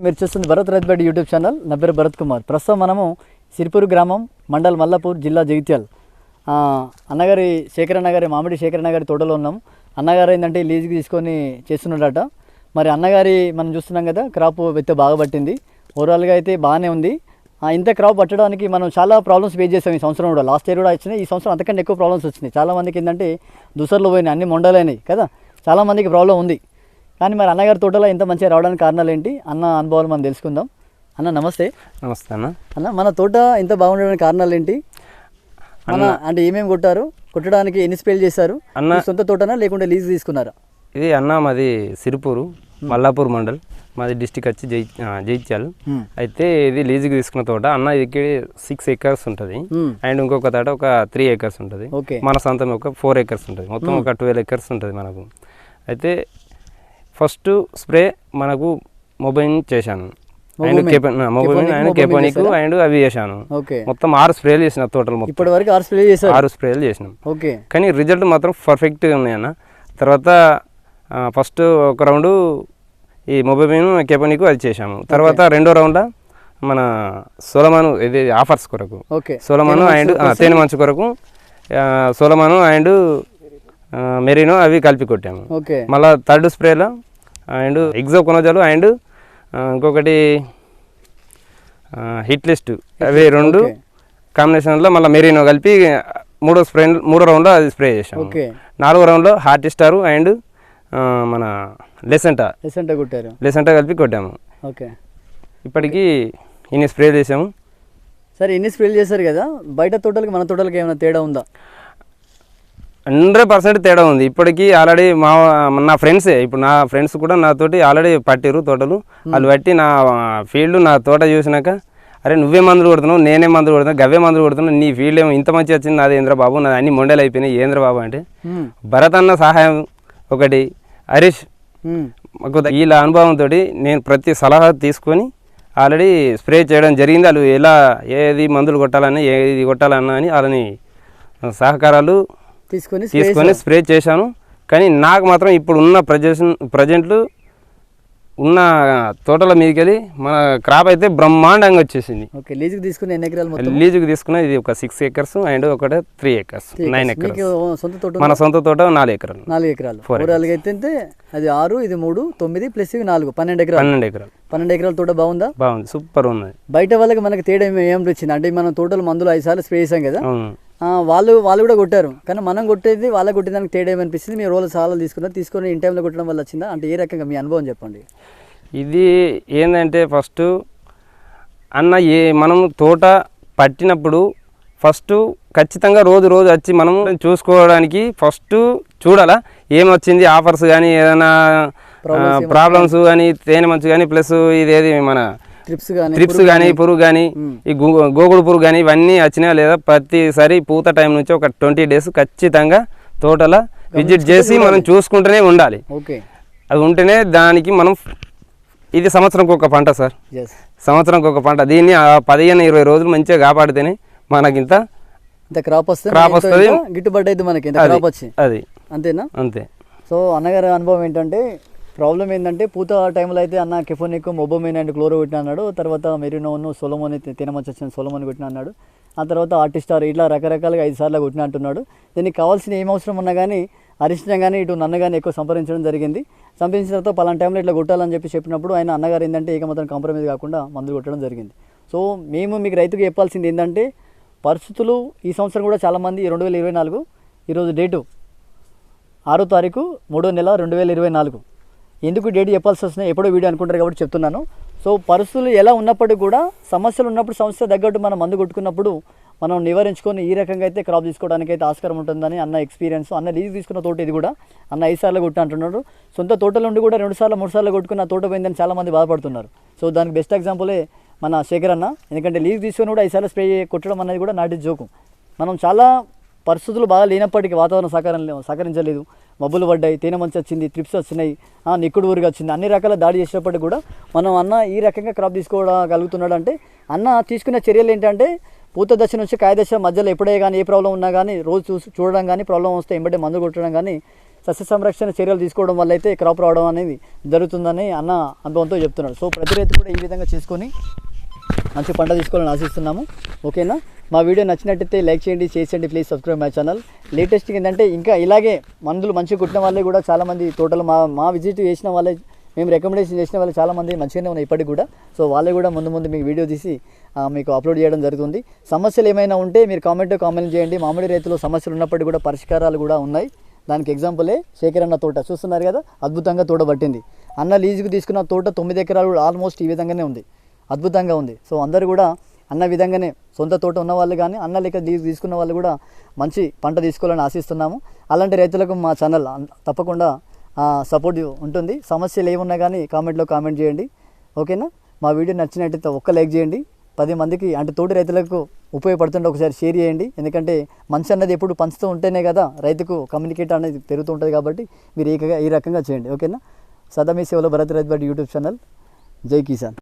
మీరు చూస్తుంది Bharat Rythu Badi YouTube channel. నా పేరు భరత్ కుమార్. ప్రస్తుతం మనము సిరిపూర్ గ్రామం మండల్ మల్లాపూర్ జిల్లా జగిత్యాల్. అన్నగారి శేఖరన్న గారి మామిడి శేఖరన్న గారి తోటలో ఉన్నాం. అన్నగారు ఏంటంటే లీజుకి తీసుకొని చేస్తున్నాడట. మరి అన్నగారి మనం చూస్తున్నాం కదా క్రాప్ అయితే బాగా పట్టింది. ఓవరాల్గా అయితే బాగానే ఉంది. ఇంత క్రాప్ పట్టడానికి మనం చాలా ప్రాబ్లమ్స్ ఫేస్ చేసాం ఈ సంవత్సరం కూడా. లాస్ట్ ఇయర్ కూడా వచ్చినాయి. ఈ సంవత్సరం అంతకంటే ఎక్కువ ప్రాబ్లమ్స్ వచ్చినాయి. చాలామందికి ఏంటంటే దుసర్లు పోయినాయి అన్ని మొండలైనాయి కదా. చాలా మందికి ప్రాబ్లం ఉంది. కానీ మరి అన్నగారి తోటలో ఇంత మంచిగా రావడానికి కారణాలు ఏంటి? అన్న అనుభవాలు మనం తెలుసుకుందాం. అన్న నమస్తే. నమస్తే అన్న. అన్న మన తోట ఇంత బాగుండడానికి కారణాలు ఏంటి? మన అంటే ఏమేమి కొట్టారు? కొట్టడానికి ఎన్ని స్ప్రేలు చేశారు? అన్న. సొంత తోటనా లేకుంటే లీజ్ తీసుకున్నారా? ఇది అన్న మాది సిరిపూరు మల్లాపూర్ మండల్. మాది డిస్టిక్ వచ్చి జై జైత్యాల్. మ్మ్. అయితే ఇది లీజుకి తీసుకున్న తోట. అన్న ఇది సిక్స్ ఏకర్స్ ఉంటుంది. అండ్ ఇంకొక తోట ఒక త్రీ ఏకర్స్ ఉంటుంది. మన సొంతం ఒక ఫోర్ ఏకర్స్ ఉంటుంది. మొత్తం ఒక ట్వెల్వ్ ఏకర్స్ ఉంటుంది మనకు. అయితే ఫస్ట్ స్ప్రే మనకు మొబైల్ చేశాను. And mobile. కేపన్ మొబైల్ కెపోనిక్, అండ్ కేపోనిక్? అండ్ అవి చేశాను. మొత్తం ఆరు స్ప్రేలు చేసిన తోటలు మొత్తం. ఇప్పటి వరకు ఆరు స్ప్రే చేశారు? ఆరు స్ప్రేలు చేసినాం. ఓకే. కానీ రిజల్ట్ మాత్రం పర్ఫెక్ట్గా ఉన్నాయన్న తర్వాత ఫస్ట్ ఒక రౌండ్ ఈ మొబైల్ కెపనీకు అది చేశాము. తర్వాత రెండో రౌండ్ మన సోలమాను ఇది ఆఫర్స్ కొరకు. ఓకే. సోలమాను అండ్ తేనె మంచు కొరకు సోలమాను అండ్ మెరీనో అవి కలిపి కొట్టాము. ఓకే. మళ్ళా థర్డ్ స్ప్రేలో అండ్ ఎగ్జో కొనజాలు అండ్ ఇంకొకటి హిట్ లిస్ట్. అవి రెండు. కాంబినేషన్లో మళ్ళీ మెరీనో కలిపి మూడో స్ప్రే మూడో రౌండ్లో అది స్ప్రే చేసాము ఓకే. నాలుగో రౌండ్లో హార్ట్ స్టార్ అండ్ మన లెసెంటా. ఎసెంట కొట్టారు. లెసెంటా కలిపి కొట్టాము. ఓకే. ఇప్పటికీ ఇన్ని స్ప్రే చేసాము సరే ఎన్ని స్ప్రేలు చేశారు కదా? బయట తోటలకి మన తోటలకి ఏమైనా తేడా ఉందా? హండ్రెడ్ పర్సెంట్ తేడా ఉంది. ఇప్పటికీ ఆల్రెడీ మా నా ఫ్రెండ్సే. ఇప్పుడు నా ఫ్రెండ్స్ కూడా నాతోటి ఆల్రెడీ పట్టిరు తోటలు. వాళ్ళు పట్టి నా ఫీల్డ్ నా తోట చూసినాక అరే నువ్వే మందులు కొడుతున్నావు నేనే మందులు కొడుతున్నా గవ్వే మందులు కొడుతున్నావు నీ ఫీల్డ్ ఏమో ఇంత మంచి వచ్చింది నాది ఏంద్ర బాబు నాది అన్ని మొండలు అయిపోయినాయి ఏంద్ర బాబు అంటే. భరత్ అన్న సహాయం ఒకటి హరీష్. మాకు వీళ్ళ అనుభవంతో నేను ప్రతి సలహా తీసుకొని ఆల్రెడీ స్ప్రే చేయడం జరిగింది. వాళ్ళు ఎలా ఏది మందులు కొట్టాలని ఏది కొట్టాలన్నా అని వాళ్ళని సహకారాలు తీసుకొని తీసుకొని స్ప్రే చేశాను. కానీ నాకు మాత్రం ఇప్పుడు ఉన్న ప్రజెషన్ ప్రజెంట్లు ఉన్న తోటల మీదకి వెళ్ళి మన క్రాప్ అయితే బ్రహ్మాండంగా వచ్చేసింది. ఓకే లీజుకి తీసుకుని ఎన్ని ఎకరాలు లీజుకి తీసుకున్న ఇది ఒక సిక్స్ ఏకర్స్ అండ్ ఒకటి త్రీ ఏకర్స్ నైన్ ఎకర్స్ సొంత తోట మన సొంత తోట నాలుగు ఎకరాలు. నాలుగు ఎకరాలు. ఓవరాల్గా అయితే అది ఆరు ఇది మూడు తొమ్మిది ప్లస్ ఇవి నాలుగు పన్నెండు ఎకరాలు. పన్నెండు ఎకరాలు. పన్నెండు ఎకరాల తోట బాగుందా? బాగుంది సూపర్ ఉన్నది. బయట వాళ్ళకి మనకి తేడా ఏం వచ్చింది? అంటే మనం తోటలు మందులు ఐదు సార్లు స్ప్రే చేసాం కదా. వాళ్ళు వాళ్ళు కూడా కొట్టారు. కానీ మనం కొట్టేది వాళ్ళకి కొట్టేదానికి తేడా ఏమనిపిస్తుంది? మీరు రోజులు సార్లు తీసుకున్నారు తీసుకొని ఇన్ టైంలో కొట్టడం వల్ల వచ్చిందా? అంటే ఏ రకంగా మీ అనుభవం చెప్పండి. ఇది ఏంటంటే ఫస్ట్ అన్న ఏ మనం తోట పట్టినప్పుడు ఫస్ట్ ఖచ్చితంగా రోజు రోజు వచ్చి మనం చూసుకోవడానికి ఫస్ట్ చూడాలా. ఏమొచ్చింది ఆఫర్స్ కానీ ఏదైనా ప్రాబ్లమ్స్ కానీ తేనె మంచు కానీ ప్లస్ ఇదేది మన ట్రిప్స్ కానీ పురుగు కానీ ఈ గు- గోగుడు పురుగు కానీ ఇవన్నీ వచ్చినాయా లేదా ప్రతిసారి పూత టైం నుంచి ఒక ట్వంటీ డేస్ ఖచ్చితంగా తోటల విజిట్ చేసి మనం చూసుకుంటూనే ఉండాలి. అది ఉంటేనే దానికి మనం ఇది సంవత్సరంకి ఒక పంట సార్. సంవత్సరంకి ఒక పంట. దీన్ని ఆ పదిహేను ఇరవై రోజులు మంచిగా కాపాడితేనే మనకింత క్రాప్ వస్తది. గిట్టుబాటు అయితే మనకి క్రాప్ వచ్చి. అది. అంతేనా? అంతే. సో అన్నగారి అనుభవం ఏంటంటే ప్రాబ్లం ఏంటంటే పూత టైంలో అయితే అన్న కెఫోనిక్ మొబోమిన్ అండ్ క్లోరో కొట్టిన అన్నాడు. తర్వాత మెరినోను సొలమోని తినమచ్చ వచ్చిన సొలమోని కొట్టిన అన్నాడు. ఆ తర్వాత ఆర్టిస్టార్ ఇట్లా రకరకాలుగా ఐదు సార్లు కొట్టిన అంటున్నాడు. దీనికి కావాల్సిన ఏం అవసరం ఉన్నా కానీ హరిష్ణ కానీ ఇటు నన్ను కానీ ఎక్కువ సంప్రదించడం జరిగింది. సంప్రదించిన తర్వాత పలానా టైంలో ఇట్లా కొట్టాలని చెప్పి చెప్పినప్పుడు ఆయన అన్నగారు ఏంటంటే ఏకమాత్రం కాంప్రమైజ్ కాకుండా మందులు కొట్టడం జరిగింది. సో మేము మీకు రైతుకు చెప్పాల్సింది ఏంటంటే పరిస్థితులు ఈ సంవత్సరం కూడా చాలామంది రెండు వేల ఇరవై నాలుగు ఈరోజు డేటు ఆరో తారీఖు మూడో నెల రెండు వేల ఇరవై నాలుగు. ఎందుకు డేట్ చెప్పాల్సి వస్తున్నాయి ఎప్పుడో వీడియో అనుకుంటారు కాబట్టి చెప్తున్నాను. సో పరిస్థితులు ఎలా ఉన్నప్పటికీ కూడా సమస్యలు ఉన్నప్పుడు సమస్య తగ్గట్టు మనం మందు కొట్టుకున్నప్పుడు మనం నివారించుకొని ఈ రకంగా అయితే క్రాప్ తీసుకోవడానికి అయితే ఆస్కారం ఉంటుందని అన్న ఎక్స్పీరియన్స్ అన్న లీజ్ తీసుకున్న తోట ఇది కూడా. అన్న ఐదు సార్లు కొట్టు అంటున్నాడు సొంత తోటల నుండి కూడా రెండు సార్లు మూడు సార్లు కొట్టుకున్న తోట పోయిందని చాలామంది బాధపడుతున్నారు. సో దానికి బెస్ట్ ఎగ్జాంపులే మన శేఖర్ అన్న. ఎందుకంటే లీజ్ తీసుకొని కూడా ఐదు సార్లు స్ప్రే కొట్టడం అనేది కూడా నాటి జోకు మనం చాలా పరిస్థితులు బాగా లేనప్పటికీ వాతావరణం సహకారం సహకరించలేదు. మబ్బులు పడ్డాయి తేనె మంచి వచ్చింది ట్రిప్స్ వచ్చినాయి నిక్కుడు ఊరిగా వచ్చింది. అన్ని రకాల దాడి చేసినప్పటికీ కూడా మనం అన్న ఈ రకంగా క్రాప్ తీసుకోగలుగుతున్నాడు అంటే అన్న తీసుకున్న చర్యలు ఏంటంటే పూత దశ నుంచి కాయ దశ మధ్యలో ఎప్పుడే కానీ ఏ ప్రాబ్లం ఉన్నా కానీ రోజు చూసి చూడడం కానీ ప్రాబ్లం వస్తే ఎంబడే మందు కొట్టడం కానీ సస్య సంరక్షణ చర్యలు తీసుకోవడం వల్ల అయితే క్రాప్ రావడం అనేది జరుగుతుందని అన్న అనుభవంతో చెప్తున్నాడు. సో ప్రతి రైతు కూడా ఈ విధంగా చేసుకొని మంచి పంట తీసుకోవాలని ఆశిస్తున్నాము. ఓకేనా? మా వీడియో నచ్చినట్టయితే లైక్ చేయండి చేసేయండి please subscribe my channel latest ఏంటంటే ఇంకా ఇలాగే మందులు మంచిగా కుట్టిన వాళ్ళే కూడా చాలామంది తోటలు మా మా విజిట్ చేసిన వాళ్ళే మేము రికమెండేషన్ చేసిన వాళ్ళు చాలామంది మంచిగానే ఉన్నాయి ఇప్పటికి కూడా. సో వాళ్ళే కూడా ముందు ముందు మీకు వీడియో తీసి మీకు అప్లోడ్ చేయడం జరుగుతుంది. సమస్యలు ఏమైనా ఉంటే మీరు కామెంట్ కామెంట్ చేయండి. మామిడి రైతులు సమస్యలు ఉన్నప్పటికీ కూడా పరిష్కారాలు కూడా ఉన్నాయి. దానికి ఎగ్జాంపులే శేఖర్ అన్న తోట. చూస్తున్నారు కదా అద్భుతంగా తోట పట్టింది. అన్న లీజుకు తీసుకున్న తోట తొమ్మిది ఎకరాలు ఆల్మోస్ట్ ఈ విధంగానే ఉంది. అద్భుతంగా ఉంది. సో అందరూ కూడా అన్న విధంగానే సొంత తోట ఉన్న వాళ్ళు కానీ అన్న లెక్క తీసుకున్న వాళ్ళు కూడా మంచి పంట తీసుకోవాలని ఆశిస్తున్నాము. అలాంటి రైతులకు మా ఛానల్ తప్పకుండా సపోర్ట్ ఉంటుంది. సమస్యలు ఏమున్నా కానీ కామెంట్లో కామెంట్ చేయండి. ఓకేనా? మా వీడియో నచ్చినట్టయితే ఒక్క లైక్ చేయండి. పది మందికి అంటే తోటి రైతులకు ఉపయోగపడుతుంటే ఒకసారి షేర్ చేయండి. ఎందుకంటే మంచి అన్నది ఎప్పుడు పంచుతూ ఉంటేనే కదా రైతుకు కమ్యూనికేట్ అనేది పెరుగుతూ ఉంటుంది కాబట్టి మీరు ఈ ఈ రకంగా చేయండి. ఓకేనా? సదా మీ సేవలో భరత్ రైతు యూట్యూబ్ ఛానల్. జై కిసాన్.